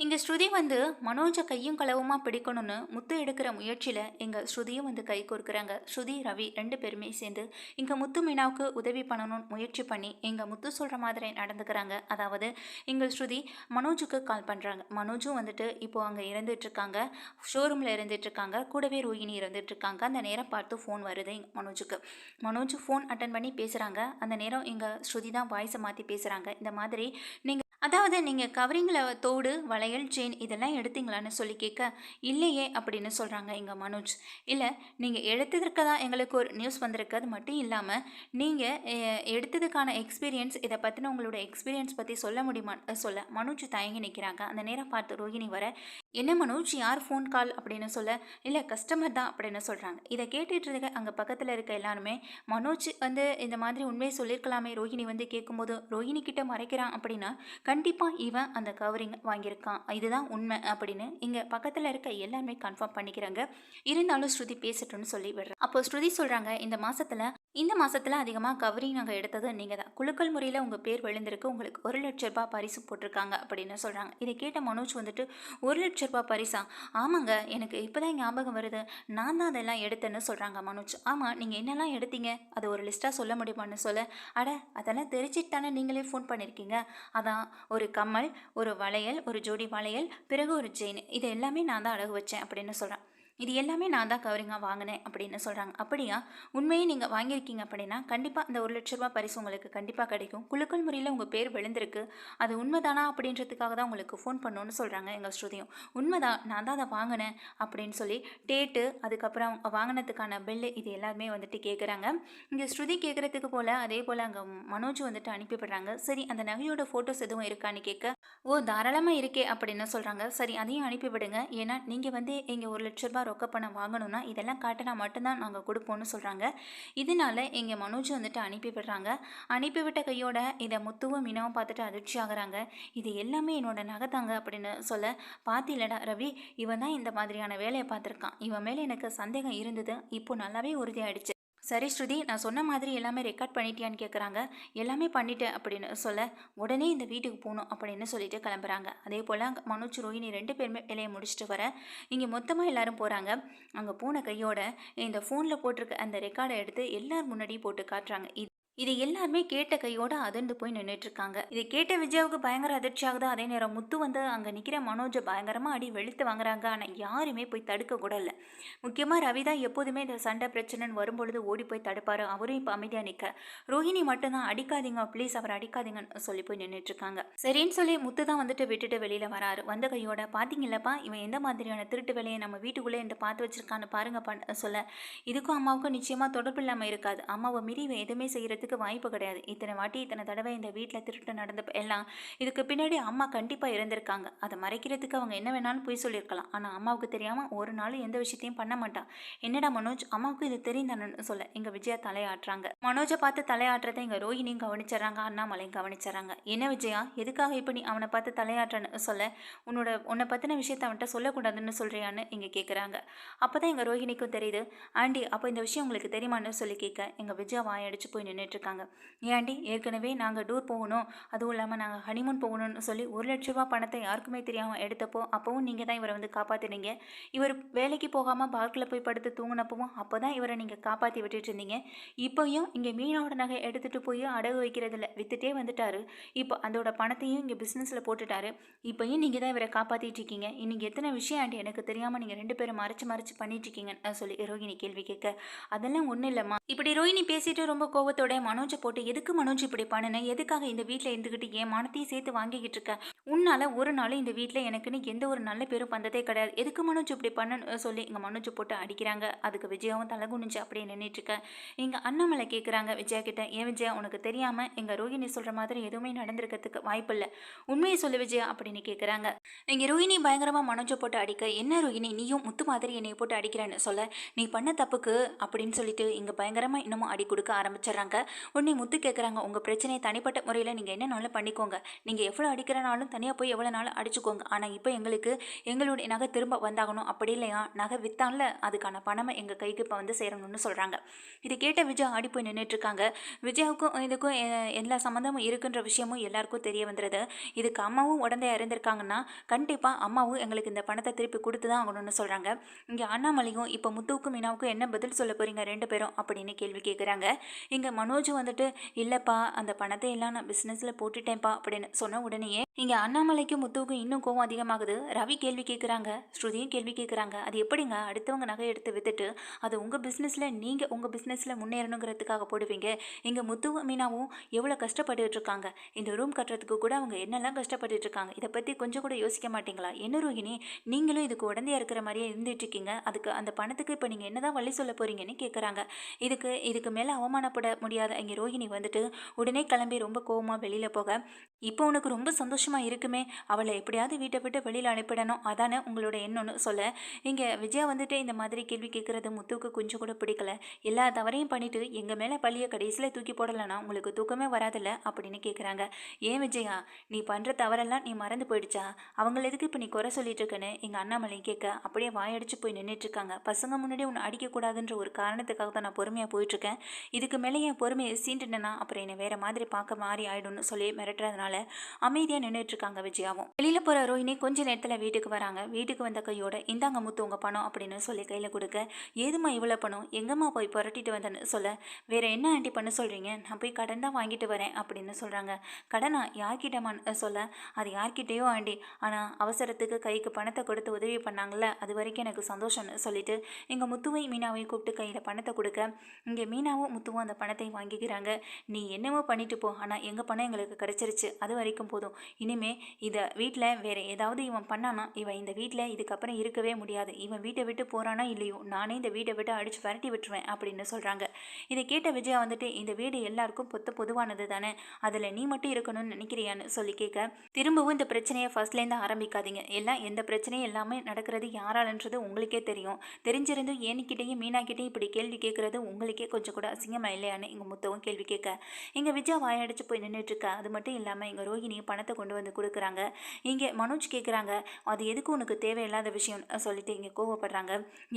இங்கே ஸ்ருதி வந்து மனோஜை கையும் களவுமா பிடிக்கணும்னு முத்து எடுக்கிற முயற்சியில் எங்கள் ஸ்ருதியும் வந்து கை கொடுக்குறாங்க ஸ்ருதி ரவி ரெண்டு பேருமே சேர்ந்து இங்கே முத்து மீனாவுக்கு உதவி பண்ணணும்னு முயற்சி பண்ணி எங்கள் முத்து சொல்கிற மாதிரி நடந்துக்கிறாங்க. அதாவது எங்கள் ஸ்ருதி மனோஜுக்கு கால் பண்ணுறாங்க மனோஜும் வந்துட்டு இப்போ அங்கே இருந்துகிட்ருக்காங்க ஷோரூமில் இருந்துகிட்ருக்காங்க கூடவே ரோஹிணி இருந்துகிட்ருக்காங்க அந்த நேரம் பார்த்து ஃபோன் வருது எங்கள் மனோஜுக்கு. மனோஜ் ஃபோன் அட்டன் பண்ணி பேசுகிறாங்க அந்த நேரம் எங்கள் ஸ்ருதி தான் வாய்ஸை மாற்றி பேசுகிறாங்க இந்த மாதிரி நீங்கள் அதாவது நீங்கள் கவரிங்கில் தோடு வளையல் செயின் இதெல்லாம் எடுத்தீங்களான்னு சொல்லி கேட்க இல்லையே அப்படின்னு சொல்கிறாங்க எங்கள் மனோஜ். இல்லை நீங்கள் எடுத்ததற்கு தான் எங்களுக்கு ஒரு நியூஸ் வந்திருக்கு அது மட்டும் இல்லாமல் நீங்கள் எடுத்ததுக்கான எக்ஸ்பீரியன்ஸ் இதை பற்றின உங்களோட எக்ஸ்பீரியன்ஸ் பற்றி சொல்ல முடியுமா சொல்ல. மனோஜ் தயங்கி நிற்கிறாங்க அந்த நேரம் பார்த்து ரோஹிணி வர என்ன மனோஜ் யார் ஃபோன் கால் அப்படின்னு சொல்ல இல்லை கஸ்டமர் தான் அப்படின்னு சொல்கிறாங்க இதை கேட்டுட்டு இருக்க அங்கே பக்கத்தில் இருக்க எல்லாருமே மனோஜ் வந்து இந்த மாதிரி உண்மையை சொல்லியிருக்கலாமே ரோஹிணி வந்து கேட்கும்போது ரோஹிணி கிட்ட மறைக்கிறான் அப்படின்னா கண்டிப்பாக இவன் அந்த கவரிங் வாங்கியிருக்கான். இதுதான் உண்மை அப்படின்னு இங்கே பக்கத்தில் இருக்க எல்லாருமே கன்ஃபார்ம் பண்ணிக்கிறாங்க. இருந்தாலும் ஸ்ருதி பேசட்டும்னு சொல்லி விடுறேன் அப்போ ஸ்ருதி சொல்கிறாங்க இந்த மாதத்தில் இந்த மாதத்தில் அதிகமாக கவரி நாங்கள் எடுத்தது நீங்கள் தான் குலுக்கல் முறையில் உங்கள் பேர் விழுந்திருக்கு உங்களுக்கு ஒரு லட்ச ரூபாய் பரிசு போட்டிருக்காங்க அப்படின்னு சொல்கிறாங்க இதை கேட்ட மனோஜ் வந்துட்டு ஒரு லட்ச ரூபாய் பரிசா? ஆமாங்க எனக்கு இப்போ தான் ஞாபகம் வருது. நான் தான் அதெல்லாம் எடுத்தேன்னு சொல்கிறாங்க மனோஜ். ஆமாம் நீங்கள் என்னெல்லாம் எடுத்தீங்க? அது ஒரு லிஸ்ட்டாக சொல்ல முடியுமான்னு சொல்ல. அட அதெல்லாம் தெரிஞ்சிட்டு தானே நீங்களே ஃபோன் பண்ணியிருக்கீங்க அதான் ஒரு கம்மல் ஒரு வளையல் ஒரு ஜோடி வளையல் பிறகு ஒரு செயின் இது எல்லாமே நான் தான் அழகு வச்சேன் அப்படின்னு சொல்கிறேன் இது எல்லாமே நான் தான் கவரிங்காக வாங்கினேன் அப்படின்னு சொல்கிறாங்க அப்படியா? உண்மையை நீங்கள் வாங்கியிருக்கீங்க அப்படின்னா கண்டிப்பாக அந்த ஒரு லட்ச ரூபா பரிசு உங்களுக்கு கண்டிப்பாக கிடைக்கும். குலுக்கல் முறையில் உங்கள் பேர் விழுந்திருக்கு. அது உண்மைதானா அப்படின்றதுக்காக தான் உங்களுக்கு ஃபோன் பண்ணோன்னு சொல்கிறாங்க எங்கள் ஸ்ருதியும். உண்மைதான் நான் தான் அதை வாங்கினேன் அப்படின்னு சொல்லி டேட்டு அதுக்கப்புறம் வாங்கினதுக்கான பில்லு இது எல்லாருமே வந்துட்டு கேட்குறாங்க இங்கே ஸ்ருதி கேட்குறதுக்கு போல் அதே போல் அங்கே மனோஜ் வந்துட்டு அனுப்பிவிடுறாங்க. சரி அந்த நகையோட ஃபோட்டோஸ் எதுவும் இருக்கான்னு கேட்க ஓ தாராளமாக இருக்கே அப்படின்னு சொல்கிறாங்க சரி அதையும் அனுப்பிவிடுங்க. ஏன்னா நீங்கள் வந்து இங்கே ஒரு லட்ச ரூபாய் ரொக்க பணம் வாங்கணும்னா இதெல்லாம் காட்டினா மட்டும்தான் நாங்கள் கொடுப்போம்னு சொல்கிறாங்க இதனால எங்கள் மனோஜ் வந்துட்டு அனுப்பிவிடுறாங்க அனுப்பிவிட்ட கையோட இதை முத்துவும் மீனவும் பார்த்துட்டு அதிர்ச்சி ஆகுறாங்க. இது எல்லாமே என்னோட நகை தாங்க அப்படின்னு சொல்ல பாத்திலடா ரவி இவன் தான் இந்த மாதிரியான வேலையை பார்த்துருக்கான். இவன் மேலே எனக்கு சந்தேகம் இருந்தது. இப்போ நல்லாவே உறுதியாயிடுச்சு. சரி ஸ்ருதி நான் சொன்ன மாதிரி எல்லாமே ரெக்கார்ட் பண்ணிட்டியான்னு கேட்குறாங்க எல்லாமே பண்ணிட்டேன் அப்படின்னு சொல்ல உடனே இந்த வீட்டுக்கு போகணும் அப்படின்னு சொல்லிட்டு கிளம்புறாங்க. அதே போல் மனோஜ் ரோஹினி ரெண்டு பேருமே வேலையை முடிச்சுட்டு வர இங்கே மொத்தமாக எல்லாரும் போகிறாங்க அங்கே போன கையோட இந்த ஃபோனில் போட்டிருக்க அந்த ரெக்கார்டை எடுத்து எல்லார் முன்னாடியும் போட்டு காட்டுறாங்க. இது எல்லாருமே கேட்ட கையோட அதிர்ந்து போய் நின்றுட்டு இருக்காங்க இதை கேட்ட விஜயாவுக்கு பயங்கர அதிர்ச்சி ஆகுது அதே நேரம் முத்து வந்து அங்கே நிற்கிற மனோஜை பயங்கரமாக அடி வெளுத்து வாங்குறாங்க. ஆனால் யாருமே போய் தடுக்க கூட இல்லை. முக்கியமாக ரவி தான் எப்போதுமே இந்த சண்டை பிரச்சனைன்னு வரும்பொழுது ஓடி போய் தடுப்பாரு. அவரும் இப்போ அமைதியாக நிற்க ரோஹிணி மட்டும்தான் அடிக்காதீங்க ப்ளீஸ் அவர் அடிக்காதீங்கன்னு சொல்லி போய் நின்றுட்டு இருக்காங்க சரின்னு சொல்லி முத்து தான் வந்துட்டு விட்டுட்டு வெளியில் வராரு. வந்த கையோட பார்த்தீங்களப்பா இவன் எந்த மாதிரியான திருட்டு வேலையை நம்ம வீட்டுக்குள்ளே இந்த பார்த்து வச்சிருக்கான்னு பாருங்க சொல்ல. இதுக்கும் அம்மாவுக்கும் நிச்சயமாக தொடர்பு இல்லாமல் இருக்காது. அம்மாவை மீறி இவன் எதுவுமே செய்கிறதுக்கு வாய்ப்பு கிடையாது. இத்தனை வாட்டி இத்தனை தடவை இந்த வீட்டில் திருட்டு நடந்த எல்லாம் இதுக்கு பின்னாடி அம்மா கண்டிப்பாக இருந்திருக்காங்க. அதை மறைக்கிறதுக்கு அவங்க என்ன வேணாலும் போய் சொல்லியிருக்கலாம். ஆனால் அம்மாவுக்கு தெரியாமல் ஒரு நாள் எந்த விஷயத்தையும் பண்ண மாட்டான் என்னடா மனோஜ் அம்மாவுக்கு இது தெரிந்தானு சொல்ல. எங்கள் விஜயா தலையாட்டுறாங்க. மனோஜை பார்த்து தலையாட்டுறதை எங்கள் ரோஹினியும் கவனிச்சிடறாங்க அண்ணாமலையும் கவனிச்சிடறாங்க. என்ன விஜயா? எதுக்காக இப்போ நீ அவனை பார்த்து தலையாட்டுறன்னு சொல்ல? உன்னோட உன்னை பற்றின விஷயத்தை அவன்கிட்ட சொல்லக்கூடாதுன்னு சொல்கிறியான்னு இங்கே கேட்குறாங்க அப்போ தான் எங்கள் ரோஹினிக்கும் தெரியுது ஆண்டி அப்போ இந்த விஷயம் உங்களுக்கு தெரியுமான்னு சொல்லி கேட்க. எங்கள் விஜயா வாயடிச்சு போய் நின்றுட்டு இருக்காங்க. ஏன்டி? ஏற்கனவே நாங்கள் டூர் போகணும். அதுவும் இல்லாமல் நாங்கள் ஹனிமூன் போகணும்னு சொல்லி ஒரு லட்ச ரூபா பணத்தை யாருக்குமே தெரியாமல் எடுத்தப்போ அப்போவும் நீங்கள் தான் இவரை வந்து காப்பாற்றினீங்க இவர் வேலைக்கு போகாமல் பார்க்கில் போய் படுத்து தூங்கினப்பவும் அப்போ தான் இவரை நீங்கள் காப்பாற்றி விட்டுட்டு இருந்தீங்க. இப்போயும் இங்கே மீனோட நகை எடுத்துகிட்டு போய் அடகு வைக்கிறதில்ல வித்துட்டே வந்துட்டாரு. இப்போ அதோட பணத்தையும் இங்கே பிஸ்னஸில் போட்டுட்டாரு. இப்போயும் நீங்கள் தான் இவரை காப்பாற்றிட்டு இருக்கீங்க. இன்னைக்கு எத்தனை விஷயம் ஆண்டி? எனக்கு தெரியாமல் நீங்கள் ரெண்டு பேரும் மறைச்சு மறைச்சு பண்ணிட்டு இருக்கீங்கன்னு சொல்லி ரோஹிணி கேள்வி கேட்க. அதெல்லாம் ஒன்றும் இல்லைம்மா. இப்படி ரோஹிணி பேசிட்டு ரொம்ப கோவத்தோட மனோஜை போட்டு எதுக்கு மனோஜ் இப்படி பண்ணுன? எதுக்காக இந்த வீட்டில் இருந்துக்கிட்டு என் மனத்தையும் சேர்த்து வாங்கிக்கிட்டு இருக்க? உன்னால ஒரு நாள் இந்த வீட்டில் எனக்குன்னு எந்த ஒரு நல்ல பேரும் வந்ததே கிடையாது. எதுக்கு மனோஜ் இப்படி பண்ண சொல்லி இங்கே மனோஜ் போட்டு அடிக்கிறாங்க. அதுக்கு விஜயாவும் தலை குனிஞ்சு அப்படியே நின்றுட்டு இங்கே அண்ணாமலை கேட்குறாங்க விஜயா கிட்ட. ஏன் விஜயா உனக்கு தெரியாமல் எங்கள் ரோஹிணி சொல்கிற மாதிரி எதுவுமே நடந்திருக்கிறதுக்கு வாய்ப்பில்லை உண்மையை சொல்லு விஜயா அப்படின்னு கேட்குறாங்க இங்கே ரோஹிணி பயங்கரமாக மனோஜை போட்டு அடிக்க. என்ன ரோஹிணி நீயும் முத்து மாதிரி என்னை போட்டு அடிக்கிறேன்னு சொல்ல? நீ பண்ண தப்புக்கு அப்படின்னு சொல்லிட்டு இங்கே பயங்கரமாக இன்னமும் அடி கொடுக்க ஆரம்பிச்சிடுறாங்க. உடனே முத்து கேட்குறாங்க உங்கள் பிரச்சனையை தனிப்பட்ட முறையில் நீங்கள் என்னனாலும் பண்ணிக்கோங்க. நீங்கள் எவ்வளோ அடிக்கிறனாலும் தனியாக போய் எவ்வளோ நாளும் அடிச்சுக்கோங்க. ஆனால் இப்போ எங்களுக்கு எங்களுடைய நகை திரும்ப வந்தாகணும். அப்படி இல்லையா? நகை விற்றான்ல அதுக்கான பணமை எங்கள் கைக்கு இப்போ வந்து சேரணும்னு சொல்கிறாங்க இது கேட்ட விஜய் ஆடி போய் நின்றுட்டு இருக்காங்க விஜயாவுக்கும் இதுக்கும் எல்லா சம்மந்தமும் இருக்குன்ற விஷயமும் எல்லாருக்கும் தெரிய வந்துடுது இதுக்கு அம்மாவும் உடந்தையா இருந்திருக்காங்கன்னா கண்டிப்பாக அம்மாவும் எங்களுக்கு இந்த பணத்தை திருப்பி கொடுத்து தான் ஆகணும்னு சொல்கிறாங்க இங்கே அண்ணாமலையும் இப்போ முத்துவுக்கும் மீனாவுக்கும் என்ன பதில் சொல்ல போகிறீங்க ரெண்டு பேரும்? அப்படின்னு கேள்வி கேட்குறாங்க இங்கே மனோ மனோஜ் வந்துட்டு இல்லைப்பா அந்த பணத்தை எல்லாம் நான் பிஸ்னஸில் போட்டுட்டேன்ப்பா அப்படின்னு சொன்ன உடனேயே இங்கே அண்ணாமலைக்கும் முத்துவுக்கும் இன்னும் கோவம் அதிகமாகுது. ரவி கேள்வி கேட்குறாங்க ஸ்ருதியும் கேள்வி கேட்குறாங்க அது எப்படிங்க? அடுத்தவங்க நகை எடுத்து வித்துட்டு அது உங்கள் பிஸ்னஸில் நீங்கள் உங்கள் பிஸ்னஸில் முன்னேறணுங்கிறதுக்காக போடுவீங்க. இங்கே முத்துவும் மீனாவும் எவ்வளோ கஷ்டப்பட்டுட்டு இருக்காங்க இந்த ரூம் கட்டுறதுக்கு கூட அவங்க என்னெல்லாம் கஷ்டப்பட்டுட்டு இருக்காங்க இதை பற்றி கொஞ்சம் கூட யோசிக்க மாட்டீங்களா? என்ன ரோஹிணி? நீங்களும் இதுக்கு உடந்தையாக இருக்கிற மாதிரியே இருந்துட்டு இருக்கீங்க அதுக்கு அந்த பணத்துக்கு இப்போ நீங்கள் என்னதான் வழி சொல்ல போகிறீங்கன்னு கேட்குறாங்க இதுக்கு இதுக்கு மேலே அவமானப்பட முடியாத இங்கே ரோஹிணி வந்துட்டு உடனே கிளம்பி ரொம்ப கோவமாக வெளியில் போக. இப்போ உனக்கு ரொம்ப சந்தோஷம் சந்தோஷமாக இருக்குமே அவளை எப்படியாவது வீட்டை விட்டு வெளியில் அனுப்பிடணும். அதானே உங்களோட எண்ணம்னு சொல்ல. இங்கே விஜயா வந்துட்டு இந்த மாதிரி கேள்வி கேட்குறது முத்துவுக்கு கொஞ்சம் கூட பிடிக்கல. எல்லா தவறையும் பண்ணிட்டு எங்கள் மேலே பள்ளியை கடைசியில் தூக்கி போடலைன்னா உங்களுக்கு தூக்கமே வராதில்ல அப்படின்னு கேட்குறாங்க ஏன் விஜயா? நீ பண்ணுற தவறெல்லாம் நீ மறந்து போயிடுச்சா? அவங்கள எதுக்கு இப்போ நீ குறை சொல்லிட்டு இருக்கேன்னு எங்கள் அண்ணாமலை கேட்க அப்படியே வாயடிச்சு போய் நின்றுட்டுருக்காங்க பசங்க முன்னாடி உன்னை அடிக்கக்கூடாதுன்ற ஒரு காரணத்துக்காக தான் நான் பொறுமையாக போயிட்டுருக்கேன் இதுக்கு மேலே என் பொறுமையை சீண்டுனா அப்புறம் என்னை வேற மாதிரி பார்க்க மாறி ஆயிடும்னு சொல்லி மிரட்டுறதுனால அமைதியாக நின்றுட்டு இருக்காங்க விஜயாவும். வெளியில் போகிற ரோஹினி கொஞ்ச நேரத்தில் வீட்டுக்கு வராங்க. வீட்டுக்கு வந்த கையோட இந்தாங்க முத்து உங்கள் பணம் அப்படின்னு சொல்லி கையில் கொடுக்க ஏதுமா இவ்வளோ பணம்? எங்கம்மா போய் புரட்டிட்டு வந்தேன்னு சொல்ல வேற என்ன ஆண்டி பண்ண சொல்கிறீங்க நான் போய் கடன் தான் வாங்கிட்டு வரேன் அப்படின்னு சொல்கிறாங்க கடனா? யார்கிட்டமான்னு சொல்ல அது யார்கிட்டயோ ஆண்டி. ஆனால் அவசரத்துக்கு கைக்கு பணத்தை கொடுத்து உதவி பண்ணாங்கல்ல அது வரைக்கும் எனக்கு சந்தோஷம்னு சொல்லிட்டு எங்கள் முத்துவை மீனாவையும் கூப்பிட்டு கையில் பணத்தை கொடுக்க இங்கே மீனாவும் முத்துவும் அந்த பணத்தை வாங்கிக்கிறாங்க. நீ என்னமோ பண்ணிட்டு போ. ஆனால் எங்கள் பணம் எங்களுக்கு கிடைச்சிருச்சு. அது வரைக்கும் போதும். இனிமேல் இதை வீட்டில் வேறு ஏதாவது இவன் பண்ணானா இவன் இந்த வீட்டில் இதுக்கப்புறம் இருக்கவே முடியாது. இவன் வீட்டை விட்டு போகிறானா இல்லையோ நானே இந்த வீட்டை விட்டு அடிச்சு விரட்டி விட்டுருவேன் அப்படின்னு சொல்கிறாங்க இதை கேட்ட விஜயா வந்துட்டு இந்த வீடு எல்லாருக்கும் பொத்து பொதுவானது தானே அதில் நீ மட்டும் இருக்கணும்னு நினைக்கிறியான்னு சொல்லி கேட்க திரும்பவும் இந்த பிரச்சனையை ஃபர்ஸ்ட்லேருந்து ஆரம்பிக்காதீங்க. எல்லாம் எந்த பிரச்சனையும் எல்லாமே நடக்கிறது யாராலன்றது உங்களுக்கே தெரியும். தெரிஞ்சிருந்தும் ஏனிக்கிட்டேயும் மீனாக்கிட்டேயும் இப்படி கேள்வி கேட்குறது உங்களுக்கே கொஞ்சம் கூட அசிங்கமாக இல்லையான்னு எங்கள் முத்தவும் கேள்வி கேட்க இங்கே விஜயா வாயடிச்சு போய் நின்றுட்டு இருக்கா? அது மட்டும் இல்லாமல் எங்கள் ரோஹிணி பணத்தை கொண்டு கொண்டு வந்து கொடுக்குறாங்க. இங்கே மனோஜ் கேட்குறாங்க அது எதுக்கு உனக்கு தேவையில்லாத விஷயம்? சொல்லிட்டு இங்கே கோவப்படுறாங்க.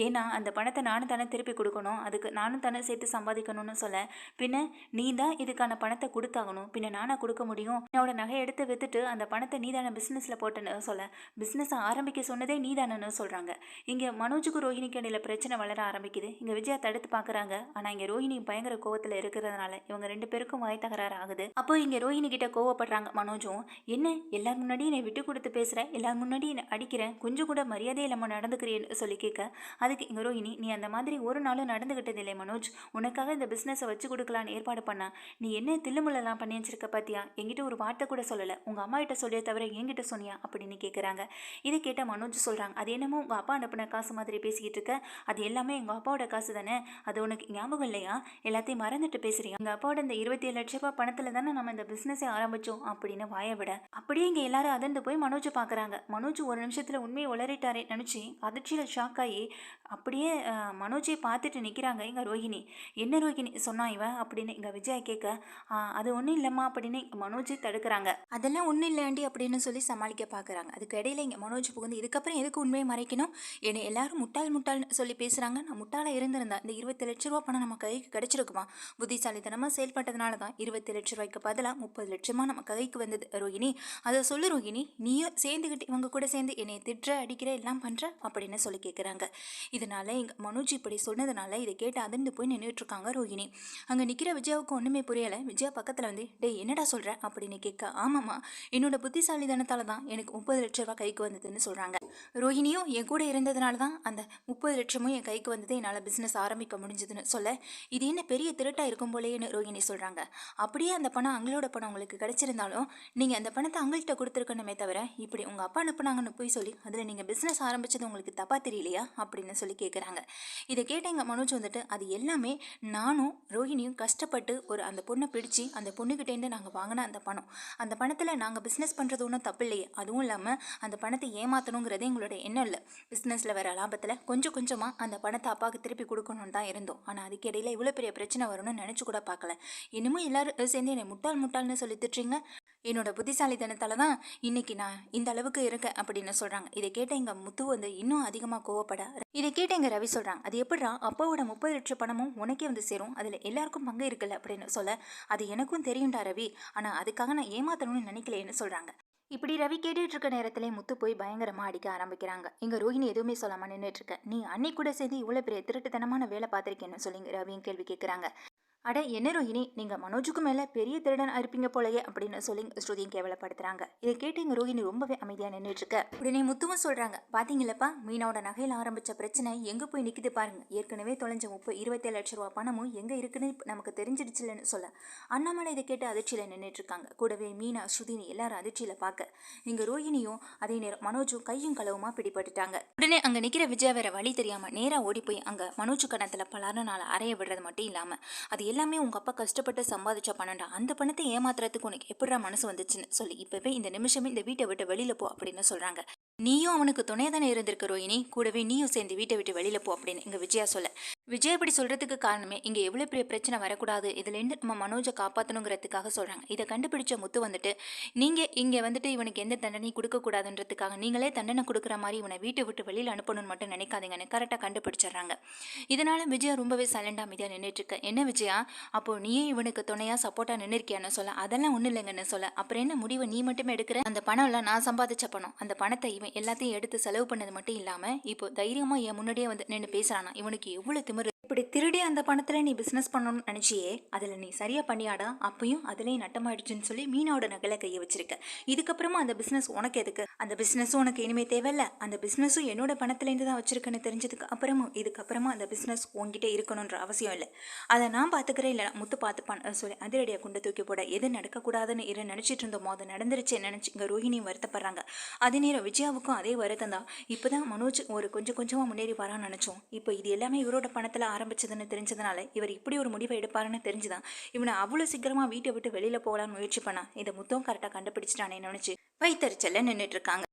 ஏன்னா அந்த பணத்தை நானும் தானே திருப்பி கொடுக்கணும். அதுக்கு நானும் தானே சேர்த்து சம்பாதிக்கணும்னு சொல்ல. பின்ன நீ தான் இதுக்கான பணத்தை கொடுத்தாகணும். பின்ன நானாக கொடுக்க முடியும்? என்னோட நகை எடுத்து வித்துட்டு அந்த பணத்தை நீ தானே பிஸ்னஸில் போட்டேன்னு சொல்ல. பிஸ்னஸை ஆரம்பிக்க சொன்னதே நீ தானேன்னு சொல்கிறாங்க இங்கே மனோஜுக்கு ரோஹிணிக்கு இடையில பிரச்சனை வளர ஆரம்பிக்குது. இங்கே விஜயா தடுத்து பார்க்குறாங்க ஆனால் இங்கே ரோஹிணி பயங்கர கோவத்தில் இருக்கிறதுனால இவங்க ரெண்டு பேருக்கும் வாய் தகராறு ஆகுது. அப்போ இங்கே ரோஹிணி கிட்ட கோவப்படுறாங்க மனோஜும். என்ன என்ன? எல்லார் முன்னாடியும் என்னை விட்டு கொடுத்து பேசுகிறேன் எல்லார் முன்னாடியும் என்னை அடிக்கிறேன் கொஞ்சம் கூட மரியாதை இல்லாமல் நடந்துக்கிறேன்னு சொல்லி கேட்க. அதுக்கு இங்கே ரோஹினி நீ அந்த மாதிரி ஒரு நாளும் நடந்துக்கிட்டது இல்லை மனோஜ். உனக்காக இந்த பிஸ்னஸை வச்சு கொடுக்கலான்னு ஏற்பாடு பண்ணா. நீ என்ன தில்லுமுள்ளெல்லாம் பண்ணி வச்சிருக்க பாத்தியா? என்கிட்ட ஒரு வார்த்தை கூட சொல்லலை. உங்கள் அம்மா கிட்ட சொல்லிய தவிர என்கிட்ட சொன்னியா? அப்படின்னு கேட்குறாங்க இதை கேட்ட மனோஜ் சொல்கிறாங்க அது என்னமோ உங்கள் அப்பா அனுப்பின காசு மாதிரி பேசிக்கிட்டு இருக்க. அது எல்லாமே எங்கள் அப்பாவோட காசு தானே? அது உனக்கு ஞாபகம் இல்லையா? எல்லாத்தையும் மறந்துட்டு பேசுகிறீங்க எங்கள் அப்பாவோட இந்த இருபத்தி ஏழு லட்ச ரூபாய் பணத்தில் தானே நம்ம இந்த பிஸ்னஸை ஆரம்பித்தோம் அப்படின்னு வாய விட அப்படியே இங்கே எல்லாரும் அதிர்ந்து போய் மனோஜை பார்க்குறாங்க. மனோஜ் ஒரு நிமிஷத்தில் உண்மையை உளறிட்டாரே நினச்சி அதிர்ச்சியில் ஷாக் ஆகி அப்படியே மனோஜை பார்த்துட்டு நிற்கிறாங்க எங்கள் ரோஹிணி என்ன ரோஹிணி சொன்னா இவன் அப்படின்னு இங்கே விஜய் கேட்க அது ஒன்றும் இல்லைம்மா அப்படின்னு மனோஜை தடுக்கிறாங்க. அதெல்லாம் ஒன்றும் இல்லையாண்டி அப்படின்னு சொல்லி சமாளிக்க பார்க்குறாங்க. அதுக்கு இடையில இங்கே மனோஜ் புகுந்து இதுக்கப்புறம் எதுக்கு உண்மையை மறைக்கணும்? என்னை எல்லாரும் முட்டாள் முட்டாள்னு சொல்லி பேசுகிறாங்க நான் முட்டாளாக இருந்திருந்தேன் இந்த இருபத்தி லட்ச ரூபா பணம் நம்ம கைக்கு கிடச்சிருக்குமா? புத்திசாலித்தனமாக செயல்பட்டதுனால தான் இருபத்தி லட்ச ரூபாய்க்கு பதிலாக முப்பது லட்சமாக நம்ம கைக்கு வந்தது. ரோஹிணி அதை சொல்லு ரோஹிணி நீயும் சேர்ந்துக்கிட்டு இவங்க கூட சேர்ந்து என்னை திட்டுற அடிக்கிற எல்லாம் பண்ணுற அப்படின்னு சொல்லி கேட்குறாங்க இதனால எங்கள் மனோஜ் இப்படி சொன்னதுனால இதை கேட்டு அதிர்ந்து போய் நின்றுட்டு இருக்காங்க ரோஹிணி. அங்கே நிற்கிற விஜயாவுக்கு ஒன்றுமே புரியலை. விஜயா பக்கத்தில் வந்து டேய் என்னடா சொல்கிற அப்படின்னு கேட்க ஆமாம்மா என்னோட புத்திசாலிதனத்தால் தான் எனக்கு முப்பது லட்ச ரூபா கைக்கு வந்ததுன்னு சொல்கிறாங்க ரோஹிணியும் என் கூட இருந்ததுனால தான் அந்த முப்பது லட்சமும் என் கைக்கு வந்தது என்னால் பிஸ்னஸ் ஆரம்பிக்க முடிஞ்சதுன்னு சொல்ல இது என்ன பெரிய திருட்டா இருக்கும் போலேன்னு ரோஹிணி சொல்கிறாங்க அப்படியே அந்த பணம் அவங்களோட பணம் உங்களுக்கு கிடைச்சிருந்தாலும் நீங்கள் அந்த பணத்தை பணத்தை அவங்கள்ட்ட கொடுத்துருக்கணுமே தவிர இப்படி உங்கள் அப்பா அனுப்புனாங்கன்னு போய் சொல்லி அதில் நீங்கள் பிஸ்னஸ் ஆரம்பித்தது உங்களுக்கு தப்பாக தெரியலையா? அப்படின்னு சொல்லி கேட்குறாங்க இதை கேட்ட எங்கள் மனோஜ் வந்துட்டு அது எல்லாமே நானும் ரோஹிணியும் கஷ்டப்பட்டு ஒரு அந்த பொண்ணை பிடிச்சி அந்த பொண்ணுக்கிட்டேருந்து நாங்கள் வாங்கின அந்த பணம். அந்த பணத்தில் நாங்கள் பிஸ்னஸ் பண்ணுறது ஒன்றும் தப்பு இல்லையே. அதுவும் இல்லாமல் அந்த பணத்தை ஏமாற்றணுங்கிறதே எங்களோட எண்ணம் இல்லை. பிஸ்னஸில் வர லாபத்தில் கொஞ்சம் கொஞ்சமாக அந்த பணத்தை அப்பாவுக்கு திருப்பி கொடுக்கணும்னு தான் இருந்தோம். ஆனால் அதுக்கு இடையில இவ்வளோ பெரிய பிரச்சனை வரும்னு நினச்சி கூட பார்க்கல. இன்னமும் எல்லாரும் சேர்ந்து என்னை முட்டாள் முட்டாள்னு சொல்லி திட்டுறீங்க? என்னோட புத்திசாலித்தனத்தால் தான் இன்னைக்கு நான் இந்த அளவுக்கு இருக்கேன் அப்படின்னு சொல்கிறாங்க இதை கேட்ட எங்கள் முத்து வந்து இன்னும் அதிகமாக கோவப்பட. இதை கேட்ட எங்கள் ரவி சொல்கிறாங்க அது எப்படிடா? அப்பாவோட முப்பது லட்சம் பணமும் உனக்கே வந்து சேரும். அதில் எல்லாருக்கும் பங்கு இருக்குல்ல? அப்படின்னு சொல்ல அது எனக்கும் தெரியும்டா ரவி. ஆனால் அதுக்காக நான் ஏமாத்தணும்னு நினைக்கலையேன்னு சொல்கிறாங்க இப்படி ரவி கேட்டுட்டு இருக்க நேரத்திலே முத்து போய் பயங்கரமாக அடிக்க ஆரம்பிக்கிறாங்க. இங்கே ரோஹிணி எதுவுமே சொல்லாம நின்றுட்டு இருக்க. நீ அன்னை கூட சேர்ந்து இவ்வளோ பெரிய திருட்டுத்தனமான வேலை பார்த்துருக்கேன்னு சொல்லி ரவியும் கேள்வி கேட்குறாங்க அட என்ன ரோஹிணி? நீங்கள் மனோஜுக்கு மேலே பெரிய திருடன் இருப்பீங்க போலயே அப்படின்னு சொல்லி ஸ்ருதியும் கேவலப்படுத்துறாங்க. இதை கேட்டு இங்கே ரோஹிணி ரொம்பவே அமைதியாக நின்றுட்டு இருக்க உடனே முத்துவும் சொல்கிறாங்க பார்த்தீங்களப்பா மீனோட நகையில் ஆரம்பித்த பிரச்சனை எங்கே போய் நிற்குது பாருங்க. ஏற்கனவே தொலைஞ்ச முப்பது இருபத்தேழு லட்ச ரூபா பணமும் எங்கே இருக்குன்னு நமக்கு தெரிஞ்சிடுச்சுலன்னு சொல்ல. அண்ணாமலை இதை கேட்டு அதிர்ச்சியில் நின்றுட்டு இருக்காங்க கூடவே மீனா ஸ்ருதினி எல்லாரும் அதிர்ச்சியில் பார்க்க இங்கே ரோஹிணியும் அதே நேரம் மனோஜும் கையும் களவுமா பிடிபட்டுட்டாங்க. உடனே அங்கே நிற்கிற விஜயா வேற வழி தெரியாமல் நேராக ஓடி போய் அங்கே மனோஜு கணத்தில் பலரும் நாள் அறைய விடுறது மட்டும் இல்லாமல் அது எல்லாமே உங்கள் அப்பா கஷ்டப்பட்டு சம்பாதிச்ச பணம்டா. அந்த பணத்தை ஏமாத்துறதுக்கு உனக்கு எப்படிடா மனசு வந்துச்சுன்னு சொல்லி இப்போவே இந்த நிமிஷமே இந்த வீட்டை விட்டு வெளியில் போ அப்படின்னு சொல்கிறாங்க நீயும் அவனுக்கு துணையாக தானே இருந்திருக்க ரோஹினி கூடவே நீயும் சேர்ந்து வீட்டை விட்டு வெளியில் போ அப்படின்னு இங்கே விஜயா சொல்ல. விஜய் இப்படி சொல்கிறதுக்கு காரணமே இங்கே எவ்வளோ பெரிய பிரச்சனை வரக்கூடாது. இதுலேருந்து நம்ம மனோஜை காப்பாற்றணுங்கிறதுக்காக சொல்கிறாங்க இதை கண்டுபிடிச்ச முத்து வந்துட்டு நீங்கள் இங்கே வந்துட்டு இவனுக்கு எந்த தண்டனையும் கொடுக்கக்கூடாதுன்றதுக்காக நீங்களே தண்டனை கொடுக்குற மாதிரி இவனை வீட்டை விட்டு வெளியில் அனுப்பணும்னு மட்டும் நினைக்காதீங்கன்னு கரெக்டாக கண்டுபிடிச்சிடுறாங்க. இதனால விஜயா ரொம்பவே சைலண்டாக அமைதியாக நின்றுட்டு இருக்க என்ன விஜயா? அப்போ நீயே இவனுக்கு துணையாக சப்போர்ட்டாக நின்றுருக்கியான்னு சொல்ல அதெல்லாம் ஒன்றும் இல்லைங்கன்னு சொல்ல. அப்புறம் என்ன முடிவை நீ மட்டுமே எடுக்கிற? அந்த பணம்லாம் நான் சம்பாதிச்ச பணம். அந்த பணத்தை இவன் எல்லாத்தையும் எடுத்து செலவு பண்ணது மட்டும் இல்லாமல் இப்போ தைரியமாக என் முன்னாடியே வந்து நின்று பேசுகிறானா இவனுக்கு எவ்வளோ திமிரு இப்படி திருடி அந்த பணத்தில் நீ பிஸ்னஸ் பண்ணணும்னு நினச்சியே அதில் நீ சரியாக பண்ணியாடா அப்பயும் அதுலேயும் நட்டமாயிடுச்சுன்னு சொல்லி மீனோட நகலை கையை வச்சிருக்க. இதுக்கப்புறமா அந்த பிஸ்னஸ் உனக்கு எதுக்கு? அந்த பிஸ்னஸும் உனக்கு இனிமே தேவையில்ல. அந்த பிஸ்னஸும் என்னோட பணத்துலேருந்து தான் வச்சிருக்கேன்னு தெரிஞ்சதுக்கு அப்புறமும் இதுக்கப்புறமா அந்த பிஸ்னஸ் உங்ககிட்ட இருக்கணுன்ற அவசியம் இல்லை. அதை நான் பார்த்துக்கிறேன் இல்லை முத்து பார்த்துப்பான் சொல்லி அதிரடியாக குண்டை தூக்கி போட எது நடக்கக்கூடாதுன்னு இரு நினச்சிட்டு இருந்தோமோ அது நடந்துருச்சு நினச்சி இங்கே ரோஹிணியும் வருத்தப்படுறாங்க. அதே நேரம் விஜயாவுக்கும் அதே வருத்தம் தான் இப்போ தான் மனோஜ் ஒரு கொஞ்சம் கொஞ்சமாக முன்னேறி வரான்னு நினச்சோம். இப்போ இது எல்லாமே இவரோட பணத்தில் ஆரம்பிச்சதுன்னு தெரிஞ்சதுனால இவர் இப்படி ஒரு முடிவை எடுப்பாருன்னு தெரிஞ்சுதான். இவனை அவ்வளோ சீக்கிரமாக வீட்டை விட்டு வெளியில் போகலான்னு முயற்சி பண்ணா இந்த முத்தம் கரெக்டாக கண்டுபிடிச்சிட்டானே நினச்சி வைத்தறிச்சல்ல நின்றுட்டு இருக்காங்க.